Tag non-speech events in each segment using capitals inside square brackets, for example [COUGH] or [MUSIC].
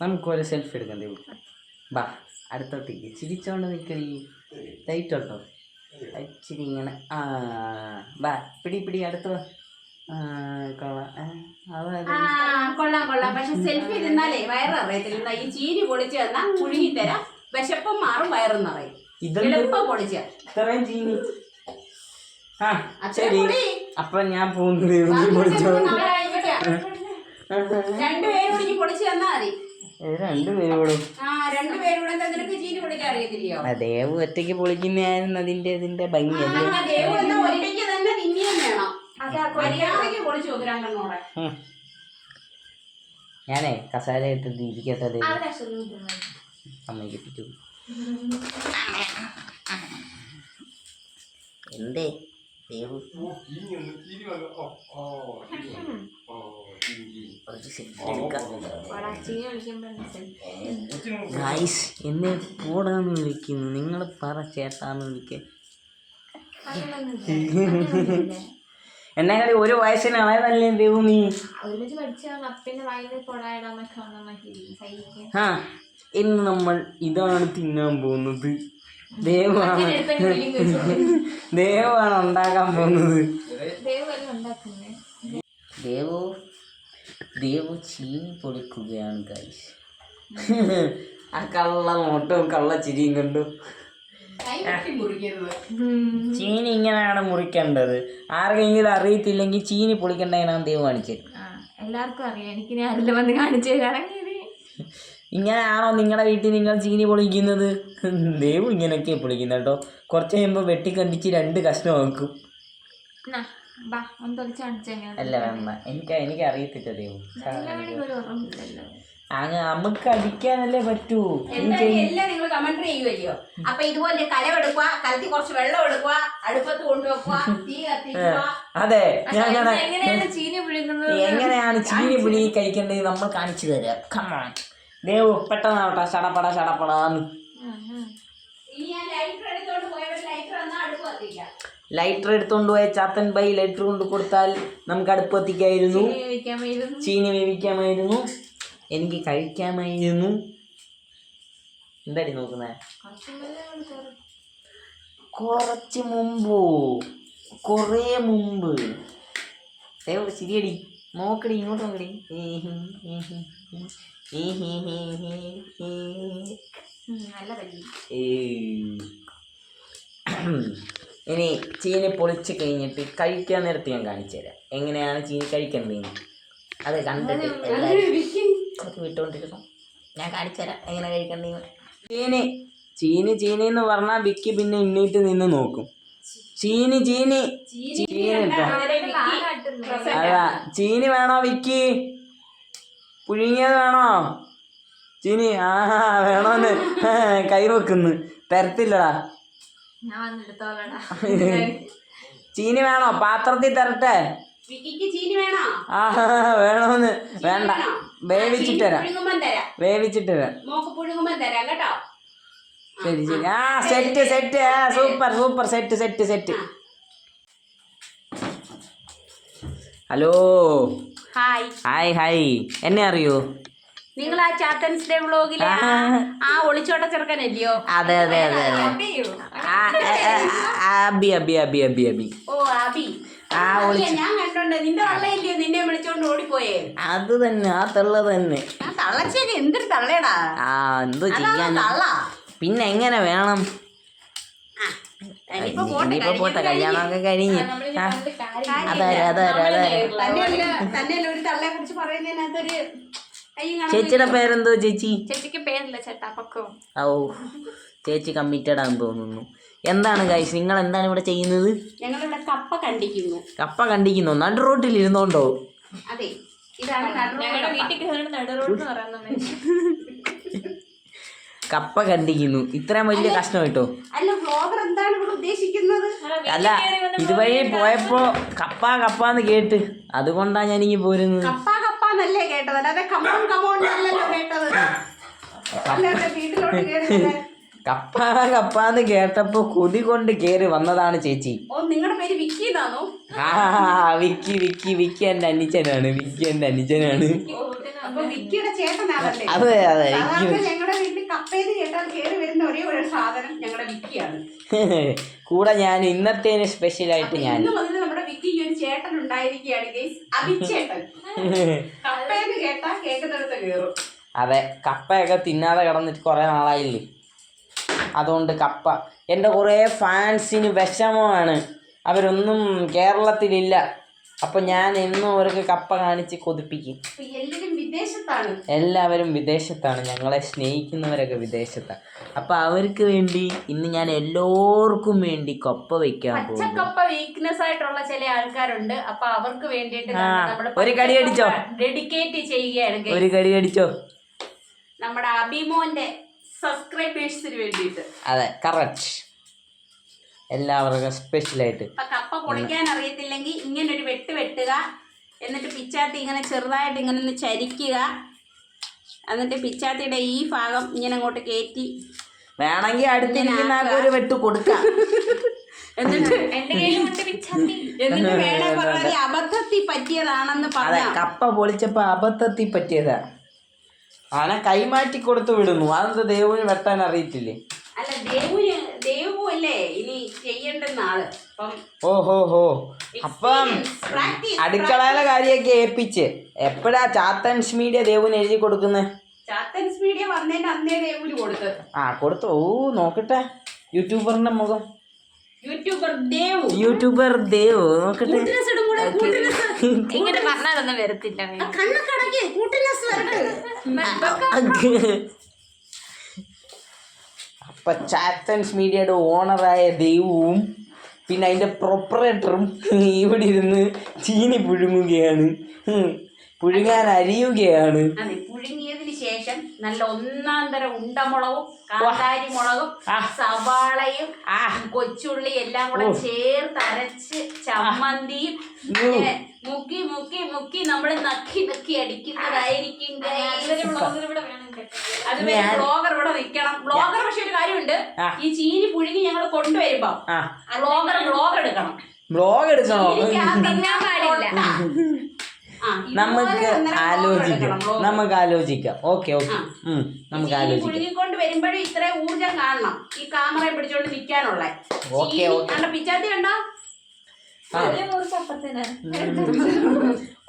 നമുക്ക് ഒരു സെൽഫി എടുക്കണ്ടേ ദേവു ബാ അടുത്തോട്ടേക്ക് ചിരിച്ചോണ്ട് നിൽക്കലി ലൈറ്റ് ഉണ്ടോ? ഇച്ചിരി ഇങ്ങനെ ആ ബാ പിടി പിടി അടുത്ത. കൊള്ളാം. കൊള്ളാം പക്ഷെ സെൽഫി തിന്നാലേ വയററിയത്തില്ല എന്നാ ഈ ചീനി പൊളിച്ച് തരാം. വിശപ്പം മാറും വയറും നിറയും. ഇതെന്ത് എളുപ്പം പൊളിച്ച്. ഇത്രയും ചീനി? ആ ശരി. അപ്പൊ ഞാൻ പോകുന്നു ദേവു നീ പൊളിച്ചോ രണ്ടുപേരും പൊളിച്ച് തന്നാ മതി. ദേവു ഒറ്റയ്ക്ക് പൊളിക്കുന്നതായിരുന്നു അതിന്റെ ഇതിന്റെ ഭംഗി. ഞാനേ കസാല ഇട്ടിട്ട് ഇരിക്കട്ടെ ദേവു. അമ്മയ്ക്ക് പിറ്റു എന്തേ? ദേവു ഒരു സെൽഫി എടുക്കാം ഗൈസ് എന്നെ പോടാന്ന് വിളിക്കുന്നു നിങ്ങൾ പറ ചേട്ടാന്ന് വിളിക്കുക എന്നെ കളി ഒരു വയസ്സിന് അളയതല്ലേ ദേവു നീ ആ ഇന്ന് നമ്മൾ ഇതാണ് തിന്നാൻ പോകുന്നത് ദേവാണ് ദേവാണ് ഉണ്ടാക്കാൻ പോകുന്നത്. ദൈവം ദേവു ദേവു ചീനി പൊളിക്കുകയാണ് ഗൈസ് ആ കള്ള മുട്ടും കള്ള ചിരിയും കണ്ടു. ചീനി ഇങ്ങനെയാണ് മുറിക്കേണ്ടത്. ആർക്കെങ്കിലും അറിയത്തില്ലെങ്കിൽ ചീനി പൊളിക്കേണ്ടതിനാണ് ദേവ് കാണിച്ചത്. ആ എല്ലാവർക്കും അറിയാം. എനിക്ക് ഞാൻ വന്ന് കാണിച്ചു തരാണെങ്കിൽ ഇങ്ങനെയാണോ നിങ്ങളുടെ വീട്ടിൽ നിങ്ങൾ ചീനി പൊളിക്കുന്നത്? ദൈവം ഇങ്ങനെയൊക്കെ പൊളിക്കുന്നത് കേട്ടോ. കുറച്ച് കഴിയുമ്പോൾ വെട്ടിക്കണ്ടിച്ച് രണ്ട് കഷ്ണം കാണിച്ചെങ്ങനെ അല്ല വേണ്ട എനിക്ക് എനിക്ക് അറിയത്തില്ല ദൈവം അങ്ങ് നമുക്ക് അടിക്കാനല്ലേ പറ്റൂ. എല്ലാം നിങ്ങൾ കമന്ററി ചെയ്യുമല്ലോ അപ്പൊ ഇതുപോലെ കുറച്ച് വെള്ളം എടുക്കുക അടുപ്പത്ത് കൊണ്ടുവെക്കുക തീ കത്തിക്കുക. അതെ എങ്ങനെയാണ് ചീനി പുഴുങ്ങുന്നത്? എങ്ങനെയാണ് ചീനി കഴിക്കേണ്ടത് നമ്മൾ കാണിച്ചു തരാം. കമാൺ ദേവു പെട്ടെന്നാവട്ടെ ആവട്ടെ ചടപ്പട ചടപ്പടാന്ന്. ലൈറ്റർ എടുത്തോണ്ട് പോയ ചാത്തൻ ബൈ ലൈറ്റർ കൊണ്ട് കൊടുത്താൽ നമുക്ക് അടുപ്പ് എത്തിക്കായിരുന്നു. ചീനി വേവിക്കാമായിരുന്നു. എനിക്ക് കഴിക്കാമായിരുന്നു. എന്താടി നോക്കുന്നേ? കുറച്ച് മുമ്പ് കുറേ മുമ്പ്. ശരിയടി. നോക്കടി ഇങ്ങോട്ട് നോക്കടി. ഇനി ചീനി പൊളിച്ച് കഴിഞ്ഞിട്ട് കഴിക്കാൻ നേരത്തെ ഞാൻ കാണിച്ചു തരാം. എങ്ങനെയാണ് ചീനി കഴിക്കേണ്ടത് അത് കണ്ടിട്ട് എല്ലാവരും വിട്ടുകൊണ്ടിരുന്നു. ഞാൻ കാണിച്ചു തരാം എങ്ങനെ കഴിക്കേണ്ടത് ചീനി ചീനി ചീനി എന്ന് പറഞ്ഞാൽ വിക്കി പിന്നെ ഇന്നിട്ട് നിന്ന് നോക്കും. ചീനി ചീനി. ചീനി അതാ ചീനി വേണോ വിക്കി? പുഴുങ്ങിയത് വേണോ ചീനി ആ വേണോന്ന്. കൈ വെക്കുന്നു തരത്തില്ലടാ. ചീനി വേണോ? പാത്രത്തിൽ തരട്ടെ. ആ വേണോന്ന്. വേണ്ട. വേവിച്ചിട്ട് തരാം. വേവിച്ചിട്ട് തരാം. ശരി ശരി. ആ. Set set. ആ super super. Set set set. Hello. Hi hi hi എന്നെ അറിയോ? നിങ്ങൾ ആ ചാത്തൻസ് ഡേ വ്ളോഗിലെ ആ ഒളിച്ചോട്ട ചെറുക്കനല്ലയോ? അതെ അതെ അതെ അബി അബി അബി അബി അബി ഓ അബി ആ ഞാൻ കണ്ടോണ്ട് നിന്റെ വള്ളയില്ലയോ നിന്നെ വിളിച്ചോണ്ട് ഓടിപ്പോയേ? അത് തന്നെ ആ തള്ള തന്നെ. തള്ളച്ചേരി എന്തൊരു തള്ളയടാ ആ എന്തോ ചെയ്യാൻ തള്ള? പിന്നെ എങ്ങനെ വേണം? ഇനിയിപ്പോ പോട്ടെ, കല്യാണമൊക്കെ കഴിഞ്ഞ്. അതെ അതെ തന്നെയല്ല ഒരു കുറിച്ച് പറയുന്നതിനകത്തൊരു ചേച്ചിയുടെ പേരെന്തോ ചേച്ചി? ചേച്ചിക്ക് പേരില്ല ചേട്ടാ പക്കവും ഓ ചേച്ചി കമ്മിറ്റഡ് ആണെന്ന് തോന്നുന്നു. എന്താണ് ഗൈസ് നിങ്ങൾ എന്താണ് ഇവിടെ ചെയ്യുന്നത്? ഞങ്ങളിവിടെ കപ്പ കണ്ടിക്കുന്നു കപ്പ കണ്ടിക്കുന്നു നടു റോട്ടിൽ ഇരുന്നോണ്ടോ? അതെ ഇതാണ്. വീട്ടിൽ കയറി നടുറോഡ് എന്ന് പറയുന്നത്. [LAUGHS] കപ്പ കണ്ടിരിക്കുന്നു. ഇത്രയും വലിയ കഷ്ണം കേട്ടോ അല്ല ബ്ലോഗർ എന്താണ് ഇവിടെ ഉദ്ദേശിക്കുന്നത്? അല്ല ഇതുവഴി പോയപ്പോ കപ്പ കപ്പ എന്ന് കേട്ട് അതുകൊണ്ടാ ഞാൻ ഇങ്ങനെ പോരുന്നത്. കപ്പ കപ്പ എന്നല്ലേ കേട്ടത്? അല്ലാതെ കമോൺ കമോൺ കേട്ടത്. അല്ലാതെ വീട്ടിലോട്ട് കയറി കപ്പ കപ്പ എന്ന് കേട്ടപ്പോ കൊതി കൊണ്ട് കേറി വന്നതാണ് ചേച്ചി. ഓ നിങ്ങളുടെ പേര് വിക്കി എന്നാണോ? ആ വിക്കി വിക്കി വിക്കി എന്റെ അനിച്ചനാണ് വിക്കി എന്റെ അനിച്ചനാണ് വീട്ടിൽ അപ്പൊ വിക്കിയുടെ ചേട്ടനാണല്ലേ? അതെ അതെ സാധാരണ ഞങ്ങളുടെ വീട്ടിൽ കപ്പേന്ന് കേട്ടാൽ കേറി വരുന്ന ഒരേ ഒരു സാധനം ഞങ്ങളുടെ വിക്കിയാണ്. കൂടെ ഞാൻ ഇന്നത്തേന് ഞാൻ ഇന്ന് മുതൽ നമ്മുടെ വിക്കിക്ക് ഒരു ചേട്ടൻ ഉണ്ടായിരിക്കുകയാണ് ഗൈസ്. അഭിച്ചേട്ടൻ കപ്പേന്ന് കേട്ടാ കേൾക്കുന്നിടത്ത് കേറും. അതെ കപ്പയൊക്കെ തിന്നാതെ കിടന്നിട്ട് കുറേ നാളായില്ലേ? അതുകൊണ്ട് കപ്പ. എന്റെ കുറേ ഫാൻസിന് വിഷമമാണ്. അവരൊന്നും കേരളത്തിലില്ല. അപ്പം ഞാൻ ഇന്നും അവർക്ക് കപ്പ കാണിച്ച് കൊതിപ്പിക്കും. എല്ലാവരും വിദേശത്താണ്. ഞങ്ങളെ സ്നേഹിക്കുന്നവരൊക്കെ വിദേശത്താണ് അപ്പം അവർക്ക് വേണ്ടി ഇന്ന് ഞാൻ എല്ലാവർക്കും വേണ്ടി കപ്പ വെക്കാൻ പോകും കപ്പ വീക്ക്നെസ് ആയിട്ടുള്ള ചില ആൾക്കാരുണ്ട്. അപ്പൊ അവർക്ക് വേണ്ടിയിട്ട് ഒരു കടി അടിച്ചോ? ഡെഡിക്കേറ്റ് ചെയ്യുകയാണ്. ഒരു കടി അടിച്ചോ? നമ്മുടെ അഭിമോന്റെ സബ്സ്ക്രൈബേഴ്സിന് വേണ്ടിയിട്ട്. അതെ കറക്റ്റ് എല്ലാവർക്കും സ്പെഷ്യലായിട്ട് അപ്പൊ കപ്പ പൊളിക്കാൻ അറിയത്തില്ലെങ്കിൽ ഇങ്ങനെ ഒരു വെട്ട് വെട്ടുക എന്നിട്ട് പിച്ചാത്തി ഇങ്ങനെ ചെറുതായിട്ട് ഇങ്ങനെ ഒന്ന് ചരിക്കുക. എന്നിട്ട് പിച്ചാത്തിയുടെ ഈ ഭാഗം ഇങ്ങനെ അങ്ങോട്ട് കയറ്റി വേണമെങ്കിൽ അടുത്തിരിക്കുന്ന ഒരു വെട്ട് കൊടുക്കാം. എന്നിട്ട് എന്നിട്ട് വേണേ പറഞ്ഞാൽ അബദ്ധത്തിൽ പറ്റിയതാണെന്ന് പറയാം കപ്പ പൊളിച്ചപ്പോ അബദ്ധത്തിൽ പറ്റിയതാ. അവനെ കൈമാറ്റി കൊടുത്തു വിടുന്നു. അതെന്താ ദേവുവിന് വെട്ടാൻ അറിയത്തില്ലേ? അല്ല ദേവുന് ദേവു അല്ലേ ഇനി ചെയ്യേണ്ടുന്ന ആൾ? അപ്പം ഓ ഹോ അപ്പം അടുക്കളയിലെ കാര്യമൊക്കെ ഏൽപ്പിച്ച്. എപ്പോഴാ ചാത്തൻസ് മീഡിയ ദേവുന് എഴുതി കൊടുക്കുന്നത് ചാത്തൻസ് മീഡിയ വന്നതിന് അന്നേ ദേവുന് കൊടുത്തത്. ആ കൊടുത്തു. ഓ നോക്കട്ടെ. യൂട്യൂബറിന്റെ മുഖം. യൂട്യൂബർ ദേവു. യൂട്യൂബർ ദേവ് നോക്കട്ടെ. ഇങ്ങനെ പറഞ്ഞാലൊന്നും വരത്തില്ല അപ്പൊ ചാത്തൻസ് മീഡിയയുടെ ഓണറായ ദൈവവും പിന്നെ അതിന്റെ പ്രൊപ്പറേറ്ററും ഇവിടെ ഇരുന്ന് ചീനി പുഴുങ്ങുകയാണ്. പുഴുങ്ങാൻ അരിയുകയാണ്. ശേഷം നല്ല ഒന്നാം തരം ഉണ്ടമുളകും കാന്താരി മുളകും സവാളയും ആ. കൊച്ചുള്ളി എല്ലാം കൂടെ ചേർത്ത് അരച്ച് ചമ്മന്തിയും പിന്നെ മുക്കി മുക്കി മുക്കി നമ്മൾ നക്കി നക്കി അടിക്കുന്നതായിരിക്കും അത് ബ്ലോഗർ ഇവിടെ നിൽക്കണം. ബ്ലോഗർ പക്ഷെ ഒരു കാര്യമുണ്ട്. ഈ ചീനി പുഴുങ്ങി ഞങ്ങൾ കൊണ്ടുവരുമ്പോ ആ. ബ്ലോഗർ ബ്ലോഗ് എടുക്കണം. ബ്ലോഗ് എടുക്കണോ? നമുക്ക് ആലോചിക്കാം. നമുക്ക് ആലോചിക്കാം. Okay okay. നമുക്ക് ആലോചിക്കാം. പുഴുങ്ങിക്കൊണ്ട് വരുമ്പോഴും ഇത്ര ഊർജം കാണണം. ഈ ക്യാമറ പിടിച്ചോണ്ട് നിൽക്കാനുള്ള ഓക്കേ, ഓക്കേ. കണ്ട പിച്ചാത്തി കണ്ടോ?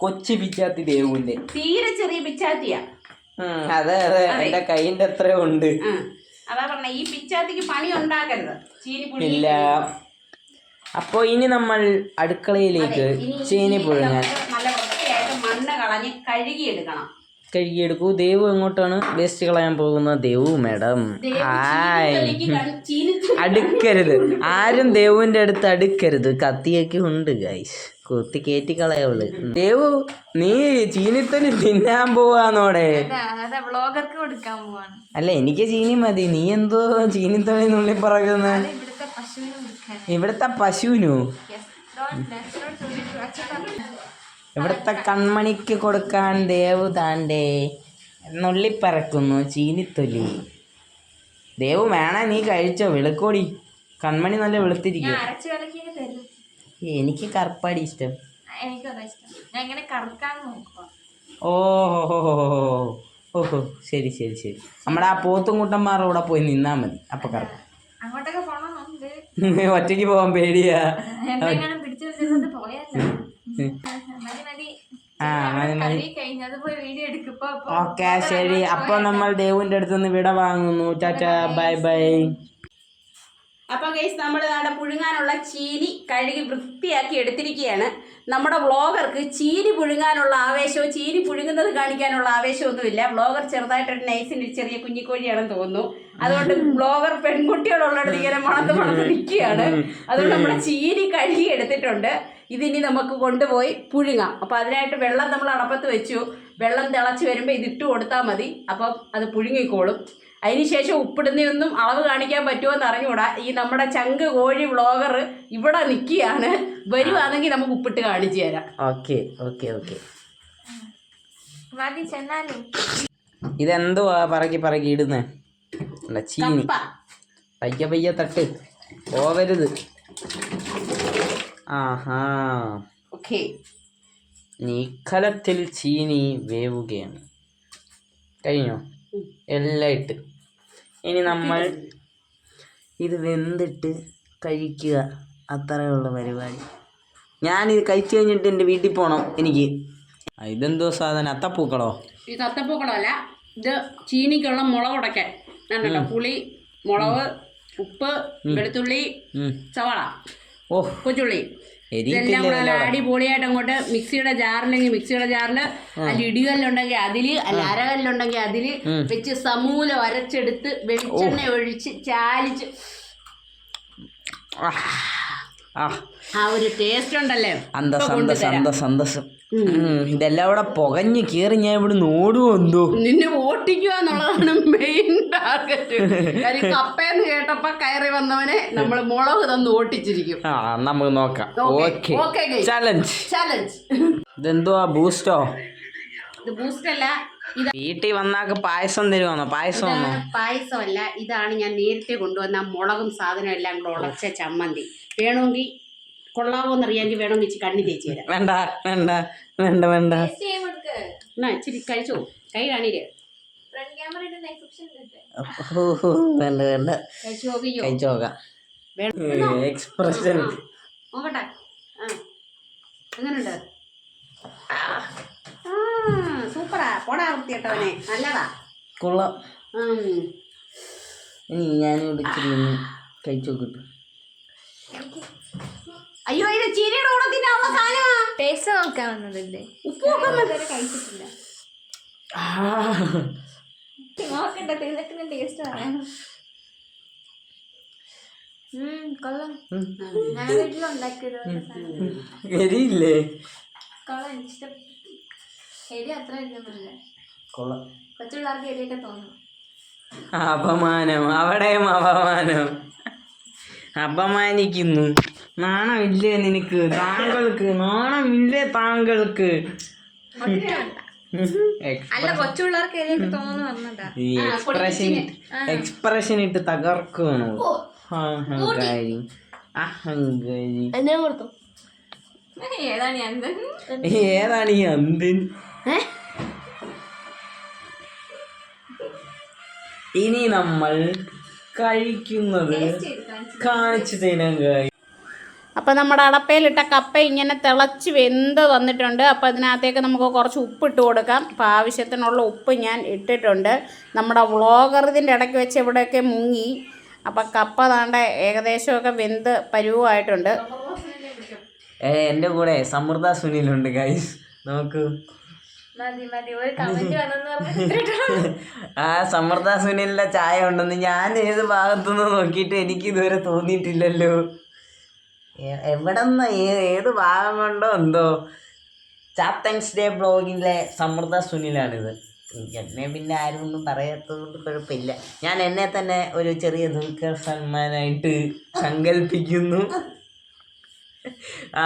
കൊച്ചു പിച്ചാത്തി ദേവുവിന്റെ തീരെ ചെറിയ പിച്ചാത്തിയാ. അതെ അതെ. എന്റെ കൈന്റെ അത്ര ഉണ്ട്. അതാ പറഞ്ഞ ഈ പിച്ചാത്തിക്ക് പണി ഉണ്ടാക്കരുത്. ചീനി ഇല്ല. അപ്പോ ഇനി നമ്മൾ അടുക്കളയിലേക്ക് ചീനി പുഴുങ്ങാൻ നമുക്ക് നല്ല വൃത്തിയായിട്ട് മണ്ണ് കളഞ്ഞ് കഴുകിയെടുക്കണം. കഴുകിയെടുക്കൂ. ദേവു എങ്ങോട്ടാണ്? വേസ്റ്റ് കളയാൻ പോകുന്നത് ദേവു മാഡം. ഹായ്. അടുക്കരുത്. ആരും ദേവുവിന്റെ അടുത്ത് അടുക്കരുത്. കത്തിയൊക്കെ ഉണ്ട് ഗൈസ് കുത്തി കയറ്റി കളയവൾ ദേവു നീ ചീനിത്തന് തിന്നാൻ പോവാന്നോടെ. അല്ല എനിക്ക് ചീനി മതി. നീ എന്തോ ചീനിത്തൊലി നുള്ളി പറയുന്ന. ഇവിടുത്തെ പശുവിനു ഇവിടുത്തെ കൺമണിക്ക് കൊടുക്കാൻ ദേവുതാന്റെ താണ്ടേ നുള്ളിപ്പറക്കുന്നു ചീനിത്തൊലി. ദേവു വേണ നീ കഴിച്ചോ വെളുക്കോടി. കൺമണി നല്ല വെളുത്തിരിക്കും എനിക്ക് കറുപ്പാടി ഇഷ്ടം. എനിക്കും അതാ ഇഷ്ടം. ഞാൻ ഇങ്ങനെ കറക്കാൻ നോക്കുക ഓ ഓഹോ ശരി ശരി ശരി. നമ്മുടെ ആ പോത്തുംകുട്ടന്മാരുടെ അവിടെ പോയി നിന്നാ മതി. അപ്പൊ അങ്ങോട്ടൊക്കെ [LAUGHS] ഒറ്റയ്ക്ക് പോവാൻ പേടിയാ. ആ മതി മതി. ഓക്കെ ശരി. അപ്പൊ നമ്മൾ ദേവുവിന്റെ അടുത്ത് നിന്ന് വിട വാങ്ങുന്നു. ചാച്ചാ ബൈ ബൈ. അപ്പൊ ഗൈസ് നമ്മൾ നമ്മുടെ പുഴുങ്ങാനുള്ള ചീനി കഴുകി വൃത്തിയാക്കി എടുത്തിരിക്കുകയാണ്. നമ്മുടെ വ്ളോഗർക്ക് ചീനി പുഴുങ്ങാനുള്ള ആവേശവും ചീനി പുഴുങ്ങുന്നത് കാണിക്കാനുള്ള ആവേശമൊന്നുമില്ല. വ്ളോഗർ ചെറുതായിട്ടൊരു ഒരു ചെറിയ കുഞ്ഞിക്കോഴിയാണെന്ന് തോന്നുന്നു. അതുകൊണ്ട് വ്ളോഗർ പെൺകുട്ടികളുള്ളിടത്ത് ഇങ്ങനെ മണത്ത് മണത്ത് നിൽക്കുകയാണ്. അതുകൊണ്ട് നമ്മുടെ ചീനി കഴുകി എടുത്തിട്ടുണ്ട്. ഇതിനി നമുക്ക് കൊണ്ടുപോയി പുഴുങ്ങാം. അപ്പോൾ അതിനായിട്ട് വെള്ളം നമ്മൾ അടപ്പത്ത് വെച്ചു. വെള്ളം തിളച്ച് വരുമ്പോൾ ഇതിട്ട് കൊടുത്താൽ മതി. അപ്പം അത് പുഴുങ്ങിക്കോളും. അതിനുശേഷം ഉപ്പിടുന്നതൊന്നും അളവ് കാണിക്കാൻ പറ്റുമോ എന്ന് അറിഞ്ഞുകൂടാ. ഈ നമ്മുടെ ചങ്ക് കോഴി വ്ളോഗർ ഇവിടെ നിൽക്കുകയാണ് വരുവാണെങ്കിൽ നമുക്ക് ഉപ്പിട്ട് കാണിച്ചു തരാം. Okay okay okay. മതി ചെന്നാലും. ഇതെന്തുവാ പറക്കി പറക്കി ഇടുന്നേ? ചീനി. പയ്യ പയ്യ തട്ട്. പോവരുത് ഓക്കെ. നീക്കലത്തിൽ ചീനി വേവുകയാണ്. കഴിഞ്ഞോ? എല്ലാം ഇട്ട്. ഇനി നമ്മൾ ഇത് വെന്തിട്ട് കഴിക്കുക. അത്രയുള്ള പരിപാടി. ഞാൻ ഇത് കഴിച്ചു കഴിഞ്ഞിട്ട് എന്റെ വീട്ടിൽ പോകണം എനിക്ക്. ഇതെന്തോ സാധനം? അത്തപ്പൂക്കളോ? ഇത് അത്തപ്പൂക്കളമല്ല ഇത് ചീനിക്കുള്ള മുളക് ഉടക്കാൻ പുളി മുളക് ഉപ്പ് വെളുത്തുള്ളി. സവാള. ഓ. കൊച്ചുള്ളി. ഇതെല്ലാം കൂടെ അടിപൊളിയായിട്ട് അങ്ങോട്ട് മിക്സിയുടെ ജാറിലെങ്കിൽ മിക്സിയുടെ ജാറിൽ അല്ല ഇടികല്ലുണ്ടെങ്കിൽ അതിൽ അല്ല അരകല്ലുണ്ടെങ്കിൽ അതിൽ വെച്ച് സമൂല അരച്ചെടുത്ത് വെളിച്ചെണ്ണ ഒഴിച്ച് ചാലിച്ച്. ആ. ഒരു ടേസ്റ്റ് ഉണ്ടല്ലേ? അന്തസ് ഇപ്പൊ അന്തസ് അന്തസ് അന്തസ്. ഉം, ഇതെല്ലാം ഇവിടെ പുകഞ്ഞ് കീറി ഞാൻ ഇവിടെ എന്തോ? നിന്നെ ഓട്ടിക്കുക എന്നുള്ളതാണ് മെയിൻ ടാർഗറ്റ് കാര്യം കപ്പയെന്ന് കേട്ടപ്പോ കയറി വന്നവനെ നമ്മൾ മുളക് തന്ന് ഓട്ടിച്ചിരിക്കും. ആ നമുക്ക് നോക്കാം. ഓക്കെ. ചലഞ്ച് ചലഞ്ച് ഇതെന്തുവാ ബൂസ്റ്റോ ഇത് ബൂസ്റ്റ് അല്ല വീട്ടിൽ വന്നാക്ക് പായസം തരുവാന്നോ? പായസം പായസമല്ല ഇതാണ് ഞാൻ നേരത്തെ കൊണ്ടുവന്ന മുളകും സാധനം എല്ലാം കൂടെ ഉളച്ച ചമ്മന്തി. വേണമെങ്കിൽ കൊള്ളാവോ എന്നറിയാമെങ്കിൽ വേണമെങ്കിൽ ഇച്ചിരി കണ്ണി തേച്ച് തരാം വേണ്ട വേണ്ട വേണ്ട വേണ്ട. എന്നാ ഇച്ചിരി കഴിച്ചോ? കൈ വേണ്ട വേണ്ട. എക്സ്പ്രഷൻ നോക്കട്ടെ. ആ എങ്ങനുണ്ട്? ആ സൂപ്പറാ. പോടാ വൃത്തിയിട്ടവനെ നല്ലതാ. കൊള്ളാം. ഇനി ഞാനിവിടെ കഴിച്ചു നോക്കട്ടെ. അയ്യോ ഇത് ചീരയുടെ കൂടെ തിന്നാവുന്ന സാധനമാ. ടേസ്റ്റ് നോക്കാൻ വന്നതല്ലേ? ഉപ്പ് നോക്കാൻ കഴിച്ചിട്ടില്ല. നോക്കണ്ട തിന്നിട്ട് ടേസ്റ്റ് പറയാം ഉം, കൊള്ളാം. ഞാൻ വീട്ടിലുണ്ടാക്കിയത് എരിയില്ലേ? കൊള്ളാം എനിക്ക് ഇഷ്ടപ്പെട്ടു എരി അത്ര ഇതൊന്നുമില്ല കൊള്ളാം. കൊച്ചുപിള്ളേർക്ക് എരിയൊക്കെ തോന്നും. അപമാനം അവിടെയും അപമാനം. അപമാനിക്കുന്നു. നാണമില്ലേ നിനക്ക്? താങ്കൾക്ക് നാണമില്ലേ താങ്കൾക്ക്? എക്സ്പ്രഷൻ എക്സ്പ്രഷൻ ഇട്ട് തകർക്കുകയാണ്. അഹങ്കാരി. അഹങ്കാരി. ഏതാണ് ഈ അന്ത? ഇനി നമ്മൾ കഴിക്കുന്നത് കാണിച്ചു തരാൻ കഴിയും. അപ്പോൾ നമ്മുടെ അടപ്പയിലിട്ട കപ്പ ഇങ്ങനെ തിളച്ച് വെന്ത് വന്നിട്ടുണ്ട്. അപ്പോൾ അതിനകത്തേക്ക് നമുക്ക് കുറച്ച് ഉപ്പ് ഉപ്പിട്ട് കൊടുക്കാം. അപ്പോൾ ആവശ്യത്തിനുള്ള ഉപ്പ് ഞാൻ ഇട്ടിട്ടുണ്ട്. നമ്മുടെ വ്ളോഗർ ഇതിന്റെ ഇടയ്ക്ക് വെച്ച് ഇവിടെയൊക്കെ മുങ്ങി. അപ്പം കപ്പ താണ്ട ഏകദേശമൊക്കെ വെന്ത് പരുവായിട്ടുണ്ട്. ഏ എന്റെ കൂടെ സമൃദ്ധ സുനിലുണ്ട് ഗൈസ് നോക്കൂ. [LAUGHS] [LAUGHS] ആ സമൃദ്ധ സുനിലിന്റെ ചായ ഉണ്ടെന്ന് ഞാൻ ഏത് ഭാഗത്തുനിന്ന് നോക്കിയിട്ട് എനിക്ക് ഇതുവരെ തോന്നിയിട്ടില്ലല്ലോ. എവിടെന്ന് ഏത് ഭാഗം കൊണ്ടോ എന്തോ. ചാത്തൻസ് ഡേ ബ്ലോഗിലെ സമൃദ്ധ സുനിലാണിത്. എന്നെ പിന്നെ ആരും ഒന്നും പറയാത്തത് കൊണ്ട് കുഴപ്പമില്ല. ഞാൻ എന്നെ തന്നെ ഒരു ചെറിയ ദുൽഖർ സൽമാനായിട്ട് സങ്കല്പിക്കുന്നു [LAUGHS] ആ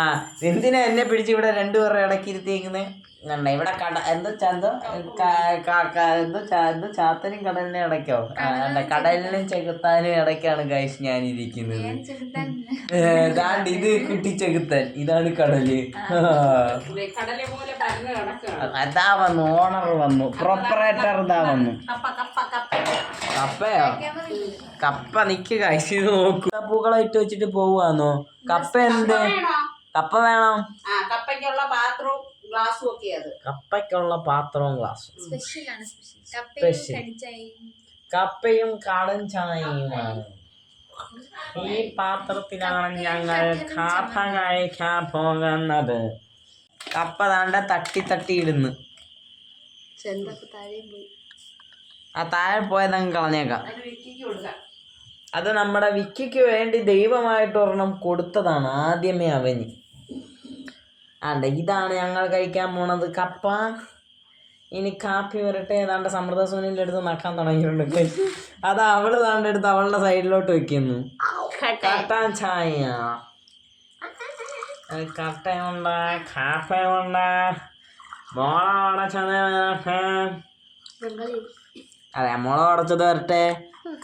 എന്തിനാ എന്നെ പിടിച്ച് ഇവിടെ രണ്ടുപേരുടെ ഇടയ്ക്ക് ഇരുത്തിയേക്കുന്നത് കണ്ട ഇവിടെ കട എന്തോ ചന്തോ എന്തോ എന്തോ ചാത്തനും കടലിനും ഇടയ്ക്കോ? കടലിനും ചെകുത്താനും ഇടയ്ക്കാണ് ഗൈസ് ഞാൻ ഇരിക്കുന്നത് ദാണ്ട് ഇത് കുട്ടി ചെകുത്താൻ. ഇതാണ് കടൽ. അതാ വന്നു ഓണർ വന്നു. പ്രൊപ്പറേറ്റർ ഇതാ വന്നു. കപ്പ കപ്പ കപ്പ. കപ്പയോ? കപ്പ നിക്ക്. ഗൈസ് ഇത് നോക്കൂ. പൂക്കളെ ഇട്ട് വെച്ചിട്ട് പോവാന്നോ കപ്പ എന്ത്? കപ്പ വേണം? ആ കപ്പയ്ക്കുള്ള പാത്രവും ഗ്ലാസ്സും ഒക്കെ അത് കപ്പയ്ക്കുള്ള പാത്രവും ഗ്ലാസും. സ്പെഷ്യലാണ് സ്പെഷ്യൽ. കപ്പയും കാടൻ ചായയുമാണ് ഈ പാത്രത്തിലാണ് ഞങ്ങൾ കപ്പ കഴിക്കാൻ പോകുന്നത്. കപ്പ താണ്ട തട്ടി തട്ടി ഇടുന്നു. പോയി. ആ താഴെ പോയതങ്ങ് കളഞ്ഞേക്കാം. അത് വിക്കിക്ക് കൊടുക്കാം. അത് നമ്മുടെ വിക്കിക്ക് വേണ്ടി ദൈവമായിട്ട് ഒരെണ്ണം കൊടുത്തതാണ് ആദ്യമേ അവന്. ആണ്ട ഇതാണ് ഞങ്ങൾ കഴിക്കാൻ പോണത്. കപ്പ. ഇനി കാപ്പി വരട്ടെ ഏതാണ്ട് സമൃദ്ധ സോനിന്റെ അടുത്ത് നക്കാൻ തുടങ്ങിയിട്ടുണ്ട്. അത് അവൾ താണ്ട് എടുത്ത് അവളുടെ സൈഡിലോട്ട് വെക്കുന്നു. കട്ടാൻ. ചായ. അത് കട്ടയുണ്ട് കാപ്പയുണ്ട്. മുളക് അടച്ചത് വരട്ടെ. അതെ മുളക് അടച്ചത് വരട്ടെ.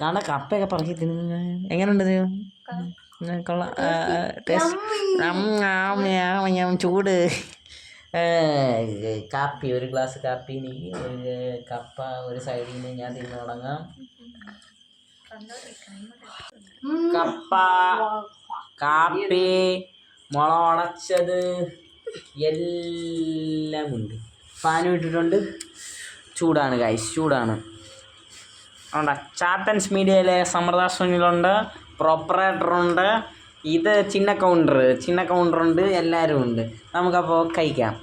കാണാ കപ്പയൊക്കെ പറക്കി തിന്നു എങ്ങനെയുണ്ട് കൊള്ളാം ടേസ്റ്റ്. ചൂട്. കാപ്പി ഒരു ഗ്ലാസ് കാപ്പി എനിക്ക് ഒരു കപ്പ ഒരു സൈഡിൽ നിന്ന് ഞാൻ തിന്നു തുടങ്ങാം. കപ്പ കാപ്പി മുള ഉടച്ചത് എല്ലാം ഉണ്ട്. ഫാനും ഇട്ടിട്ടുണ്ട്. ചൂടാണ് കായ് ചൂടാണ്. ഉണ്ട്? ചാത്തൻസ് മീഡിയയിലെ സമൃദ്ധ സുനിലുണ്ട് പ്രോപ്പറേറ്ററുണ്ട് ഇത് ചിന്ന കൗണ്ടർ ചിന്ന കൗണ്ടറുണ്ട് എല്ലാവരും ഉണ്ട്. നമുക്കപ്പോൾ കഴിക്കാം.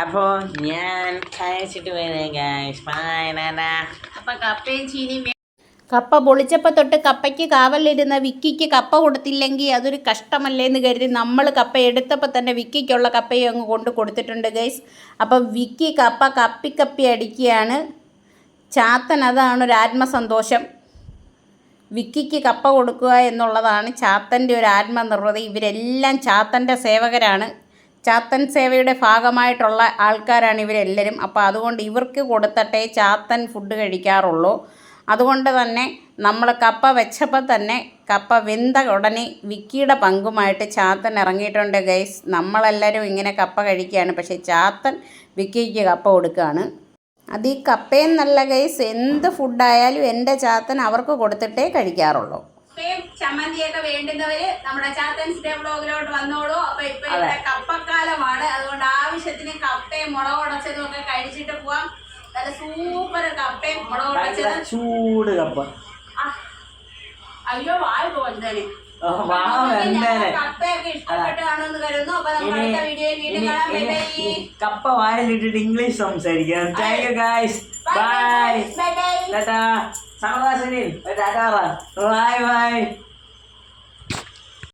അപ്പോൾ ഞാൻ കഴിച്ചിട്ട് വരാം കപ്പ പൊളിച്ചപ്പോൾ തൊട്ട് കപ്പയ്ക്ക് കാവലിരുന്ന വിക്കിക്ക് കപ്പ കൊടുത്തില്ലെങ്കിൽ അതൊരു കഷ്ടമല്ലേ എന്ന് കരുതി നമ്മൾ കപ്പ എടുത്തപ്പോൾ തന്നെ വിക്കിക്കുള്ള കപ്പയും അങ്ങ് കൊണ്ട് കൊടുത്തിട്ടുണ്ട് ഗൈസ് അപ്പോൾ വിക്കി കപ്പ കപ്പി കപ്പി അടിക്കുകയാണ്. ചാത്തൻ അതാണ് ഒരു ആത്മസന്തോഷം. വിക്കിക്ക് കപ്പ കൊടുക്കുക എന്നുള്ളതാണ് ചാത്തന്റെ ഒരു ആത്മനിർവൃതി. ഇവരെല്ലാം ചാത്തന്റെ സേവകരാണ്. ചാത്തൻ സേവയുടെ ഭാഗമായിട്ടുള്ള ആൾക്കാരാണ് ഇവരെല്ലാവരും. അപ്പോൾ അതുകൊണ്ട് ഇവർക്ക് കൊടുത്തട്ടെ ചാത്തൻ ഫുഡ് കഴിക്കാറുള്ളൂ. അതുകൊണ്ട് തന്നെ നമ്മൾ കപ്പ വെച്ചപ്പോൾ തന്നെ കപ്പ വെന്ത ഉടനെ വിക്കിയുടെ പങ്കുമായിട്ട് ചാത്തൻ ഇറങ്ങിയിട്ടുണ്ട് ഗൈസ്. നമ്മളെല്ലാവരും ഇങ്ങനെ കപ്പ കഴിക്കുകയാണ്. പക്ഷേ ചാത്തൻ വിക്കിക്ക് കപ്പ കൊടുക്കുകയാണ്. അത് ഈ നല്ല ഗൈസ് എന്ത് ഫുഡായാലും എന്റെ ചാത്തൻ അവർക്ക് കൊടുത്തിട്ടേ കഴിക്കാറുള്ളൂ. ചമ്മന്തിയൊക്കെ വേണ്ടുന്നവര് നമ്മുടെ ചാത്തൻസിന്റെ ബ്ലോഗിലോട്ട് വന്നോളൂ. അപ്പൊ ഇപ്പൊ ഇവിടെ കപ്പക്കാലമാണ്. അതുകൊണ്ട് ആവശ്യത്തിന് കപ്പയും മുളക് ഉടച്ചതും ഒക്കെ കഴിച്ചിട്ട് പോവാം. നല്ല സൂപ്പർ കപ്പയും മുളക് ഉടച്ചതും. ചൂട് കപ്പ. അയ്യോ വായ പോകുന്നതാണ് ബൈ ബൈ. കപ്പ വായിലിട്ടിട്ട് ഇംഗ്ലീഷ് സംസാരിക്കാം. Thank you guys bye bye bye tata സമദാസനിൽ tata bye by